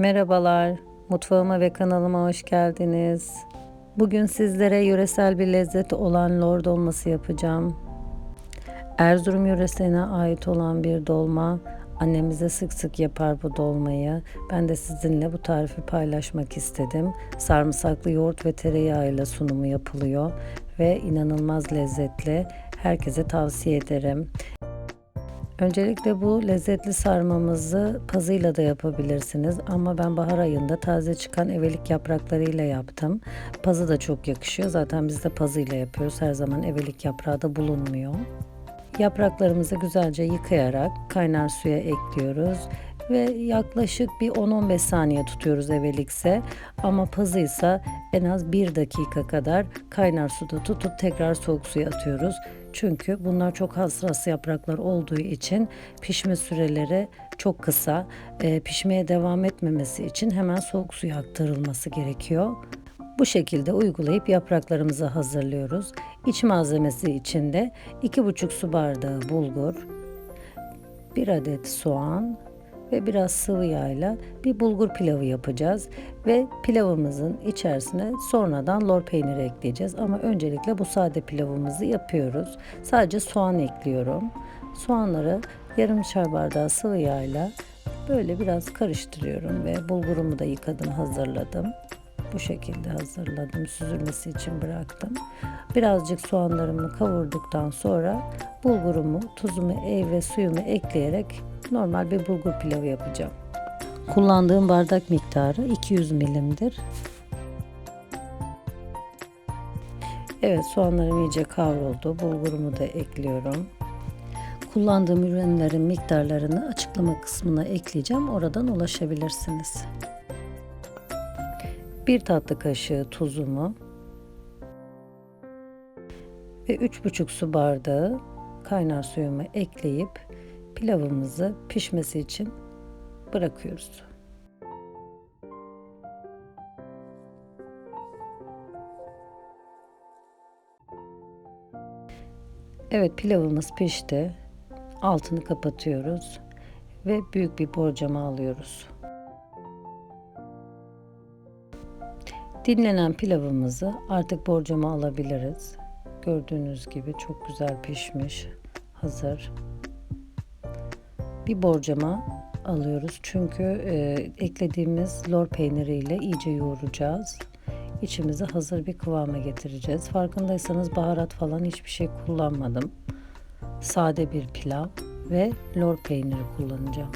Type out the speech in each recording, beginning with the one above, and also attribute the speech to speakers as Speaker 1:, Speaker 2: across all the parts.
Speaker 1: Merhabalar, mutfağıma ve kanalıma hoş geldiniz. Bugün sizlere yöresel bir lezzet olan lor dolması yapacağım. Erzurum yöresine ait olan bir dolma. Annemize sık sık yapar bu dolmayı. Ben de sizinle bu tarifi paylaşmak istedim. Sarımsaklı yoğurt ve tereyağıyla sunumu yapılıyor ve inanılmaz lezzetli. Herkese tavsiye ederim. Öncelikle bu lezzetli sarmamızı pazıyla da yapabilirsiniz ama ben bahar ayında taze çıkan evelik yapraklarıyla yaptım. Pazı da çok yakışıyor. Zaten biz de pazıyla yapıyoruz. Her zaman evelik yaprağı da bulunmuyor. Yapraklarımızı güzelce yıkayarak kaynar suya ekliyoruz ve yaklaşık bir 10-15 saniye tutuyoruz evelikse ama pazıysa en az 1 dakika kadar kaynar suda tutup tekrar soğuk suya atıyoruz. Çünkü bunlar çok hassas yapraklar olduğu için pişme süreleri çok kısa. E, pişmeye devam etmemesi için hemen soğuk suya aktarılması gerekiyor. Bu şekilde uygulayıp yapraklarımızı hazırlıyoruz. İç malzemesi içinde 2,5 su bardağı bulgur, 1 adet soğan ve biraz sıvı yağla bir bulgur pilavı yapacağız ve pilavımızın içerisine sonradan lor peyniri ekleyeceğiz ama öncelikle bu sade pilavımızı yapıyoruz. Sadece soğan ekliyorum. Soğanları yarım çay bardağı sıvı yağla böyle biraz karıştırıyorum ve bulgurumu da yıkadım, hazırladım. Bu şekilde hazırladım. Süzülmesi için bıraktım. Birazcık soğanlarımı kavurduktan sonra bulgurumu, tuzumu, ev ve suyumu ekleyerek normal bir bulgur pilavı yapacağım. Kullandığım bardak miktarı 200 milimdir. Evet soğanlarım iyice kavruldu. Bulgurumu da ekliyorum. Kullandığım ürünlerin miktarlarını açıklama kısmına ekleyeceğim. Oradan ulaşabilirsiniz. Bir tatlı kaşığı tuzumu ve 3,5 su bardağı kaynar suyumu ekleyip pilavımızı pişmesi için bırakıyoruz. Evet pilavımız pişti. Altını kapatıyoruz ve büyük bir borcama alıyoruz. Dinlenen pilavımızı artık borcama alabiliriz. Gördüğünüz gibi çok güzel pişmiş. Hazır. Bir borcama alıyoruz. Çünkü e, eklediğimiz lor peyniriyle iyice yoğuracağız. İçimizi hazır bir kıvama getireceğiz. Farkındaysanız baharat falan hiçbir şey kullanmadım. Sade bir pilav ve lor peyniri kullanacağım.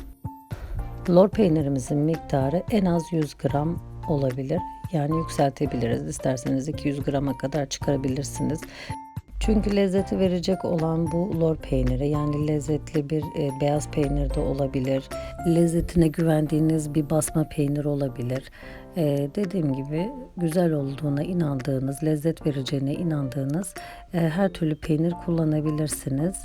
Speaker 1: Lor peynirimizin miktarı en az 100 gram olabilir. Yani yükseltebiliriz. İsterseniz 200 grama kadar çıkarabilirsiniz. Çünkü lezzeti verecek olan bu lor peyniri yani lezzetli bir e, beyaz peynir de olabilir. Lezzetine güvendiğiniz bir basma peynir olabilir. E, dediğim gibi güzel olduğuna inandığınız, lezzet vereceğine inandığınız e, her türlü peynir kullanabilirsiniz.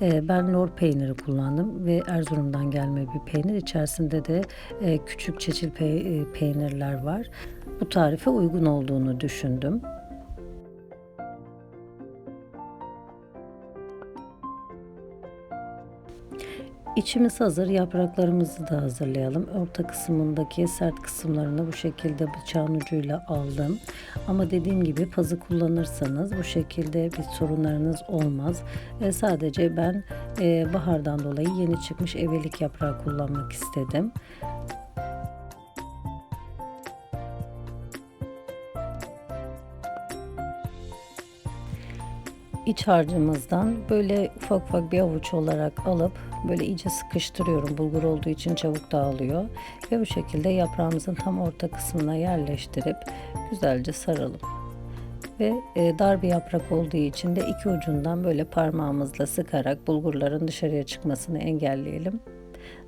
Speaker 1: E, ben lor peyniri kullandım ve Erzurum'dan gelme bir peynir. İçerisinde de e, küçük çeçil pe e, peynirler var. Bu tarife uygun olduğunu düşündüm. İçimiz hazır. Yapraklarımızı da hazırlayalım. Orta kısmındaki sert kısımlarını bu şekilde bıçağın ucuyla aldım. Ama dediğim gibi pazı kullanırsanız bu şekilde bir sorunlarınız olmaz. E, sadece ben e, bahardan dolayı yeni çıkmış evelik yaprağı kullanmak istedim. iç harcımızdan böyle ufak ufak bir avuç olarak alıp böyle iyice sıkıştırıyorum. Bulgur olduğu için çabuk dağılıyor. Ve bu şekilde yaprağımızın tam orta kısmına yerleştirip güzelce saralım. Ve e, dar bir yaprak olduğu için de iki ucundan böyle parmağımızla sıkarak bulgurların dışarıya çıkmasını engelleyelim.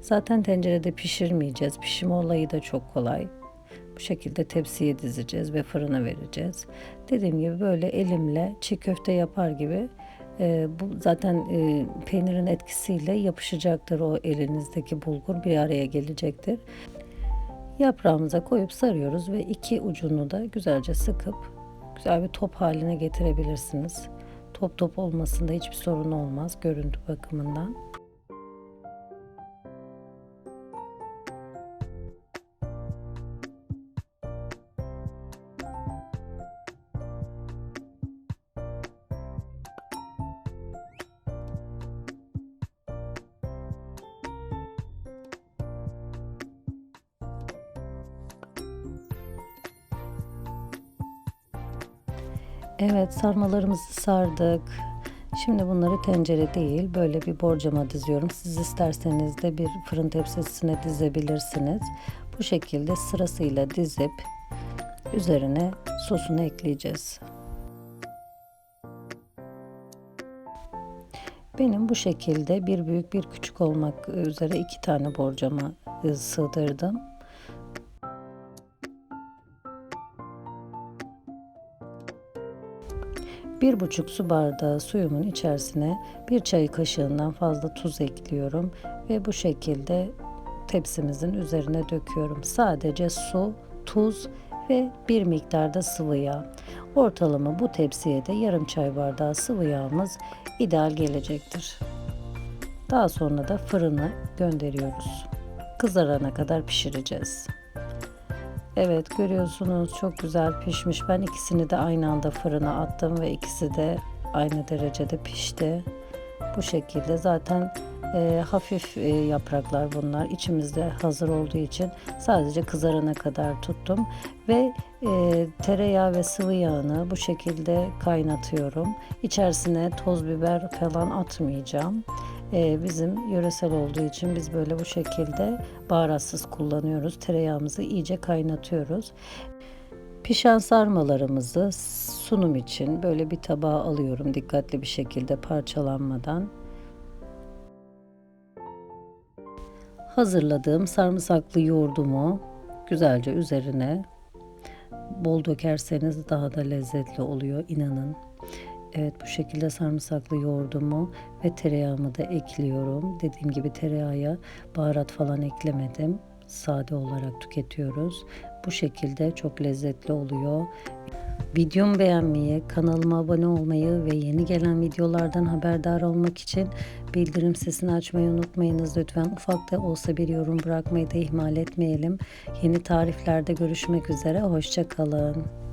Speaker 1: Zaten tencerede pişirmeyeceğiz. Pişirme olayı da çok kolay. Bu şekilde tepsiye dizeceğiz ve fırına vereceğiz. Dediğim gibi böyle elimle çiğ köfte yapar gibi e, bu zaten e, peynirin etkisiyle yapışacaktır o elinizdeki bulgur bir araya gelecektir. Yaprağımıza koyup sarıyoruz ve iki ucunu da güzelce sıkıp güzel bir top haline getirebilirsiniz. Top top olmasında hiçbir sorun olmaz görüntü bakımından. Evet sarmalarımızı sardık. Şimdi bunları tencere değil böyle bir borcama diziyorum. Siz isterseniz de bir fırın tepsisine dizebilirsiniz. Bu şekilde sırasıyla dizip üzerine sosunu ekleyeceğiz. Benim bu şekilde bir büyük bir küçük olmak üzere iki tane borcama e, sığdırdım. Bir buçuk su bardağı suyumun içerisine bir çay kaşığından fazla tuz ekliyorum ve bu şekilde tepsimizin üzerine döküyorum. Sadece su, tuz ve bir miktarda sıvı yağ. Ortalama bu tepsiye de yarım çay bardağı sıvı yağımız ideal gelecektir. Daha sonra da fırına gönderiyoruz. Kızarana kadar pişireceğiz. Evet görüyorsunuz çok güzel pişmiş. Ben ikisini de aynı anda fırına attım ve ikisi de aynı derecede pişti. Bu şekilde zaten e, hafif e, yapraklar bunlar. İçimizde hazır olduğu için sadece kızarana kadar tuttum ve e, tereyağı ve sıvı yağını bu şekilde kaynatıyorum. İçerisine toz biber falan atmayacağım. E, bizim yöresel olduğu için biz böyle bu şekilde baharatsız kullanıyoruz. Tereyağımızı iyice kaynatıyoruz. Pişen sarmalarımızı sunum için böyle bir tabağa alıyorum dikkatli bir şekilde parçalanmadan. Hazırladığım sarımsaklı yoğurdumu güzelce üzerine bol dökerseniz daha da lezzetli oluyor inanın. Evet bu şekilde sarımsaklı yoğurdumu ve tereyağımı da ekliyorum. Dediğim gibi tereyağı baharat falan eklemedim. Sade olarak tüketiyoruz. Bu şekilde çok lezzetli oluyor. Videomu beğenmeyi, kanalıma abone olmayı ve yeni gelen videolardan haberdar olmak için bildirim sesini açmayı unutmayınız lütfen. Ufak da olsa bir yorum bırakmayı da ihmal etmeyelim. Yeni tariflerde görüşmek üzere. Hoşçakalın.